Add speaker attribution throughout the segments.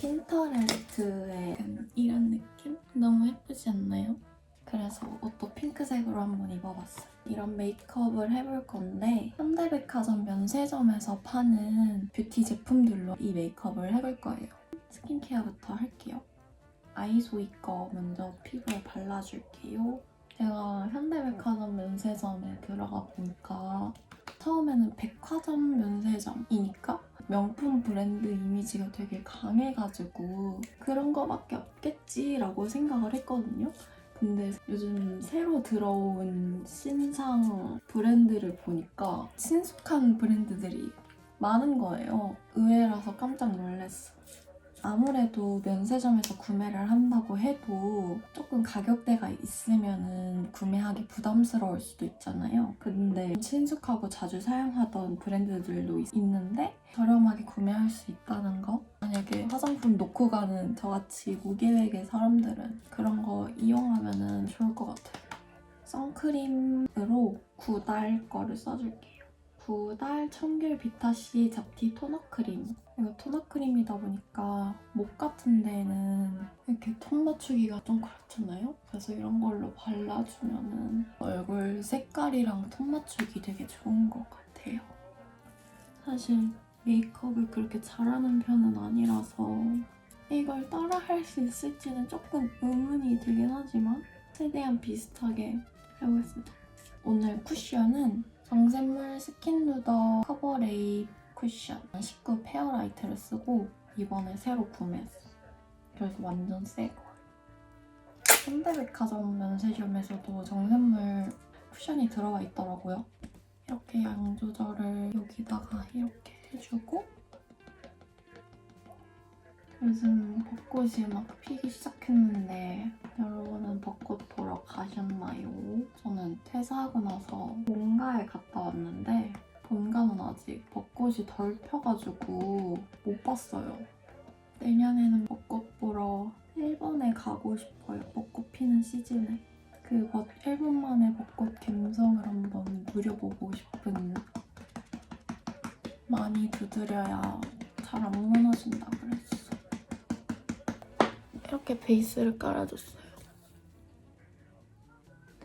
Speaker 1: 핀터레스트의 이런 느낌? 너무 예쁘지 않나요? 그래서 옷도 핑크색으로 한번 입어봤어요. 이런 메이크업을 해볼 건데 현대백화점 면세점에서 파는 뷰티 제품들로 이 메이크업을 해볼 거예요. 스킨케어부터 할게요. 아이소이 거 먼저 피부에 발라줄게요. 제가 현대백화점 면세점에 들어가 보니까 처음에는 백화점 면세점이니까 명품 브랜드 이미지가 되게 강해가지고 그런 거밖에 없겠지라고 생각을 했거든요. 근데 요즘 새로 들어온 신상 브랜드를 보니까 친숙한 브랜드들이 많은 거예요. 의외라서 깜짝 놀랐어. 아무래도 면세점에서 구매를 한다고 해도 조금 가격대가 있으면은 구매하기 부담스러울 수도 있잖아요. 근데 친숙하고 자주 사용하던 브랜드들도 있- 있는데 저렴하게 구매할 수 있다는 거? 만약에 화장품 놓고 가는 저같이 무계획의 사람들은 그런 거 이용하면은 좋을 것 같아요. 선크림으로 구달 거를 써줄게요. 구달 청귤 비타C 잡티 토너 크림. 이거 토너 크림이다 보니까 목 같은 데는 이렇게 톤 맞추기가 좀 그렇잖아요? 그래서 이런 걸로 발라주면은 얼굴 색깔이랑 톤 맞추기 되게 좋은 것 같아요. 사실 메이크업을 그렇게 잘하는 편은 아니라서 이걸 따라 할 수 있을지는 조금 의문이 들긴 하지만 최대한 비슷하게 해보겠습니다. 오늘 쿠션은 정샘물 스킨누더 커버레이 쿠션 19 페어라이트를 쓰고 이번에 새로 구매했어. 그래서 완전 새 거. 현대백화점 면세점에서도 정샘물 쿠션이 들어가 있더라고요. 이렇게 양 조절을 여기다가 이렇게 해주고 요즘 벚꽃이 막 피기 시작했는데 여러분은 벚꽃 보러 가셨나요? 저는 퇴사하고 나서 본가에 갔다 왔는데 본가는 아직 벚꽃이 덜 펴가지고 못 봤어요. 내년에는 벚꽃 보러 일본에 가고 싶어요. 벚꽃 피는 시즌에. 그 벚- 일본만의 벚꽃 감성을 한번 누려보고 싶은 많이 두드려야 잘 안 무너진다 그랬어. 이렇게 베이스를 깔아줬어요.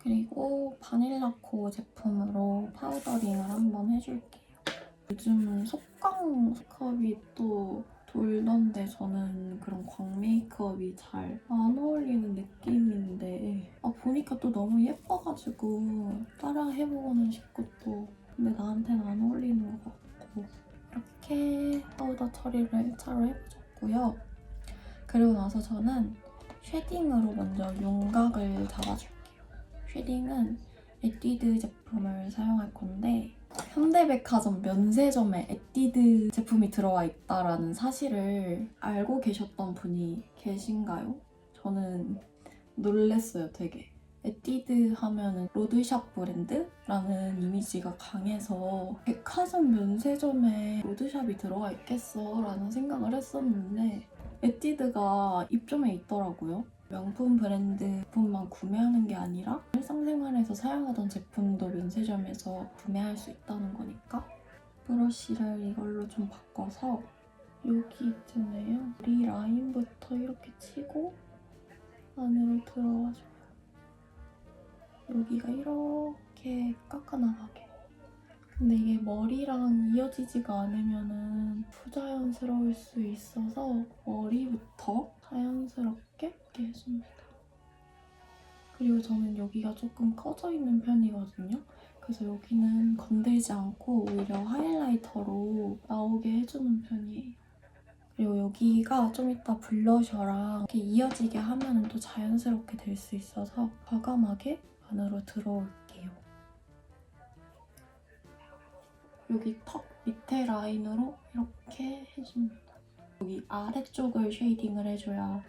Speaker 1: 그리고 바닐라코 제품으로 파우더링을 한번 해줄게요. 요즘은 속광 메이크업이 또 돌던데 저는 그런 광 메이크업이 잘 안 어울리는 느낌인데 아, 보니까 또 너무 예뻐가지고 따라 해보고는 싶고 또 근데 나한테는 안 어울리는 것 같고 이렇게 파우더 처리를 1차로 해줘줬고요. 그리고 나서 저는 쉐딩으로 먼저 윤곽을 잡아줄게요. 쉐딩은 에뛰드 제품을 사용할 건데 현대백화점 면세점에 에뛰드 제품이 들어와 있다라는 사실을 알고 계셨던 분이 계신가요? 저는 놀랬어요, 되게. 에뛰드 하면은 로드샵 브랜드라는 이미지가 강해서 백화점 면세점에 로드샵이 들어가 있겠어 라는 생각을 했었는데 에뛰드가 입점에 있더라고요. 명품 브랜드 제품만 구매하는 게 아니라 일상생활에서 사용하던 제품도 면세점에서 구매할 수 있다는 거니까 브러쉬를 이걸로 좀 바꿔서 여기 있잖아요. 이 라인부터 이렇게 치고 안으로 들어가줘요. 여기가 이렇게 깎아나가게. 근데 이게 머리랑 이어지지가 않으면은 부자연스러울 수 있어서 머리부터 자연스럽게 이렇게 해줍니다. 그리고 저는 여기가 조금 커져 있는 편이거든요. 그래서 여기는 건들지 않고 오히려 하이라이터로 나오게 해주는 편이에요. 그리고 여기가 좀 이따 블러셔랑 이렇게 이어지게 하면 또 자연스럽게 될 수 있어서 과감하게 안으로 들어올게요. 여기 턱 밑에 라인으로 이렇게 해줍니다. 여기 아래쪽을 쉐이딩을 해줘야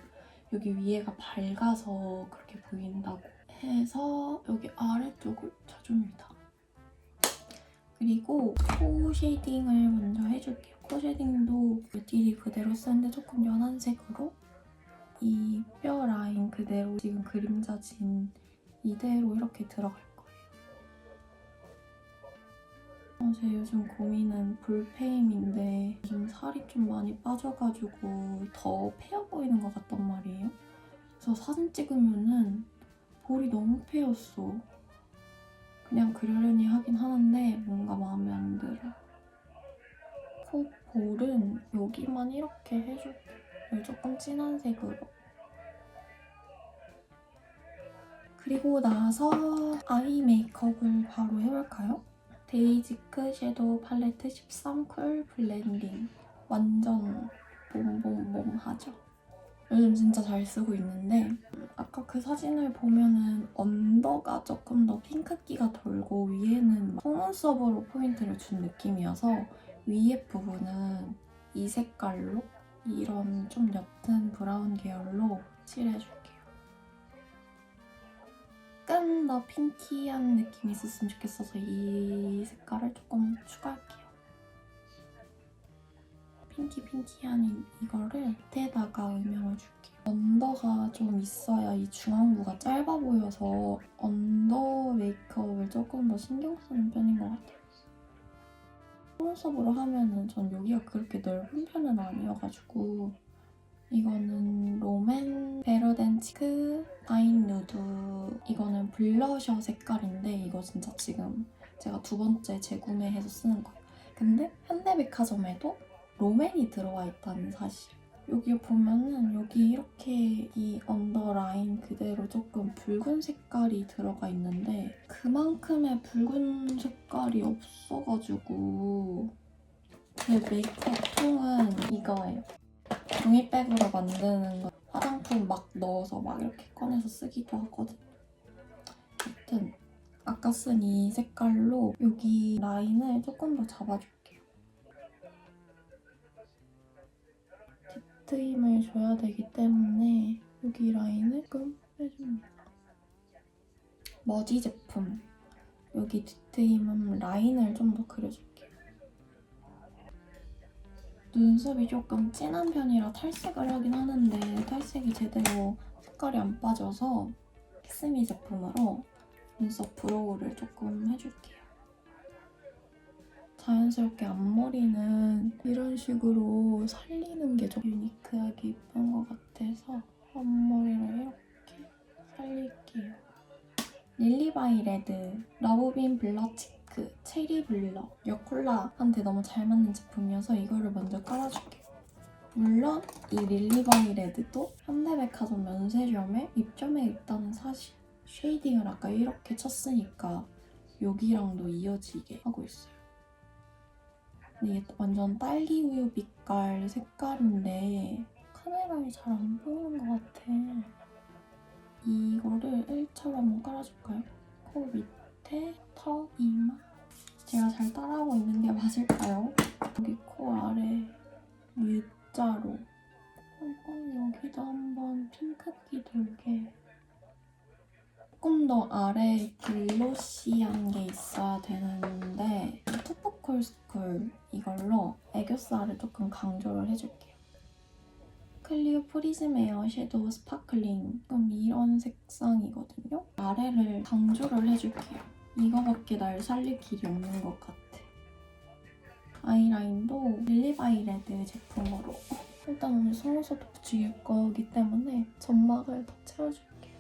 Speaker 1: 여기 위에가 밝아서 그렇게 보인다고 해서 여기 아래쪽을 쳐줍니다. 그리고 코 쉐이딩을 먼저 해줄게요. 코 쉐이딩도 딜이 그대로 쓰는데 조금 연한 색으로 이 뼈 라인 그대로 지금 그림자 진 이대로 이렇게 들어갈 아, 제 요즘 고민은 볼페임인데 요즘 살이 좀 많이 빠져가지고 더 패여 보이는 것 같단 말이에요. 그래서 사진 찍으면은 볼이 너무 패였어. 그냥 그러려니 하긴 하는데 뭔가 마음에 안 들어. 코 볼은 여기만 이렇게 해줄게요. 조금 진한 색으로. 그리고 나서 아이 메이크업을 바로 해볼까요? 데이지크 섀도우 팔레트 13쿨 블렌딩 완전 봄봄봄하죠? 요즘 진짜 잘 쓰고 있는데 아까 그 사진을 보면은 언더가 조금 더 핑크기가 돌고 위에는 속눈썹으로 포인트를 준 느낌이어서 위에 부분은 이 색깔로 이런 좀 옅은 브라운 계열로 칠해줄 조금 더 핑키한 느낌이 있었으면 좋겠어서 이 색깔을 조금 추가할게요. 핑키 핑키한 이- 이거를 밑에다가 음영을 줄게요. 언더가 좀 있어야 이 중앙부가 짧아 보여서 언더 메이크업을 조금 더 신경 쓰는 편인 것 같아요. 속눈썹으로 하면은 전 여기가 그렇게 넓은 편은 아니어가지고 이거는 롬앤 베러덴치크 다인 누드 이거는 블러셔 색깔인데 이거 진짜 지금 제가 두 번째 재구매해서 쓰는 거예요. 근데 현대백화점에도 롬앤이 들어와 있다는 사실. 여기 보면은 여기 이렇게 이 언더라인 그대로 조금 붉은 색깔이 들어가 있는데 그만큼의 붉은 색깔이 없어가지고 제 메이크업 통은 이거예요. 종이백으로 만드는 거 화장품 막 넣어서 막 이렇게 꺼내서 쓰기도 하거든. 아무튼 아까 쓴 이 색깔로 여기 라인을 조금 더 잡아줄게요. 딥트임을 줘야 되기 때문에 여기 라인을 조금 빼줍니다. 머지 제품 여기 딥트임은 라인을 좀 더 그려줄게요. 눈썹이 조금 진한 편이라 탈색을 하긴 하는데 탈색이 제대로 색깔이 안 빠져서 키스미 제품으로 눈썹 브로우를 조금 해줄게요. 자연스럽게 앞머리는 이런 식으로 살리는 게 좀 유니크하게 예쁜 것 같아서 앞머리를 이렇게 살릴게요. 릴리바이 레드 러브빈 블러 치 크 체리 블러 여콜라한테 너무 잘 맞는 제품이어서 이거를 먼저 깔아줄게요. 물론 이 릴리바이레드도 현대백화점 면세점에 입점해 있다는 사실 쉐이딩을 아까 이렇게 쳤으니까 여기랑도 이어지게 하고 있어요. 근데 이게 완전 딸기 우유 빛깔 색깔인데 카메라에 잘 안 보이는 것 같아. 이거를 1차로 한번 깔아줄까요? 코 밑에, 턱, 이마. 제가 잘 따라하고 있는 게 맞을까요? 여기 코 아래 U자로 조금 여기도 한번 핑크기 돌게 조금 더 아래 글로시한 게 있어야 되는데 투포콜스쿨 이걸로 애교살을 조금 강조를 해줄게요. 클리오 프리즘 에어 섀도우 스파클링 좀 이런 색상이거든요. 아래를 강조를 해줄게요. 이거밖에 날 살릴 길이 없는 것 같아. 아이라인도 릴리바이레드 제품으로 일단 오늘 속눈썹도 붙일 거기 때문에 점막을 더 채워줄게요.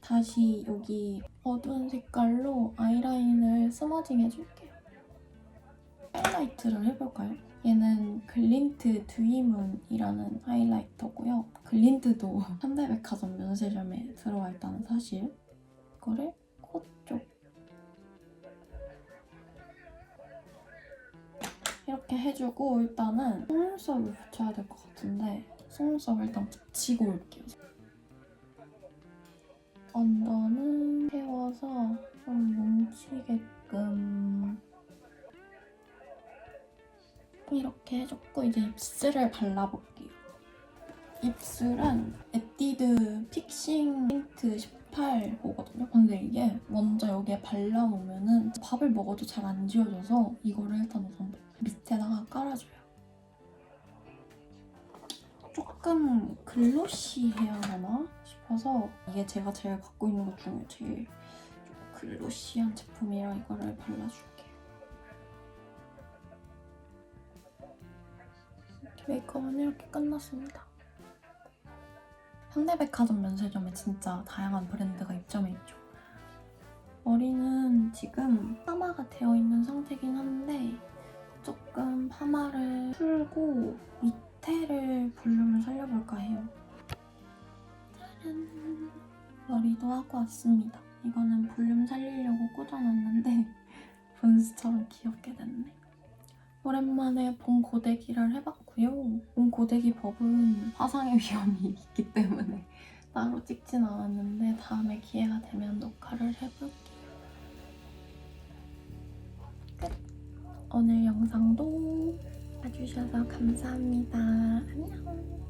Speaker 1: 다시 여기 어두운 색깔로 아이라인을 스머징 해줄게요. 하이라이트를 해볼까요? 얘는 글린트 듀이문이라는 하이라이터고요. 글린트도 현대백화점 면세점에 들어와 있다는 사실. 이거를 코 쪽 이렇게 해주고 일단은 속눈썹을 붙여야 될 것 같은데 속눈썹을 일단 붙이고 올게요. 언더는 세워서 좀 뭉치게끔 이렇게 해줬고 이제 입술을 발라볼게요. 입술은 에뛰드 픽싱 틴트 18호거든요. 근데 이게 먼저 여기에 발라놓으면은 밥을 먹어도 잘 안 지워져서 이거를 일단 우선 밑에다가 깔아줘요. 조금 글로시해야 하나 싶어서 이게 제가 제일 갖고 있는 것 중에 제일 좀 글로시한 제품이라 이거를 발라줄게요. 메이크업은 이렇게 끝났습니다. 현대백화점 면세점에 진짜 다양한 브랜드가 입점해 있죠. 머리는 지금 파마가 되어 있는 상태긴 한데 조금 파마를 풀고 밑에를 볼륨을 살려볼까 해요. 짜란! 머리도 하고 왔습니다. 이거는 볼륨 살리려고 꽂아놨는데 분수처럼 귀엽게 됐네. 오랜만에 본 고데기를 해봤고요. 본 고데기 법은 화상의 위험이 있기 때문에 따로 찍진 않았는데 다음에 기회가 되면 녹화를 해볼게요. 끝! 오늘 영상도 봐주셔서 감사합니다. 안녕!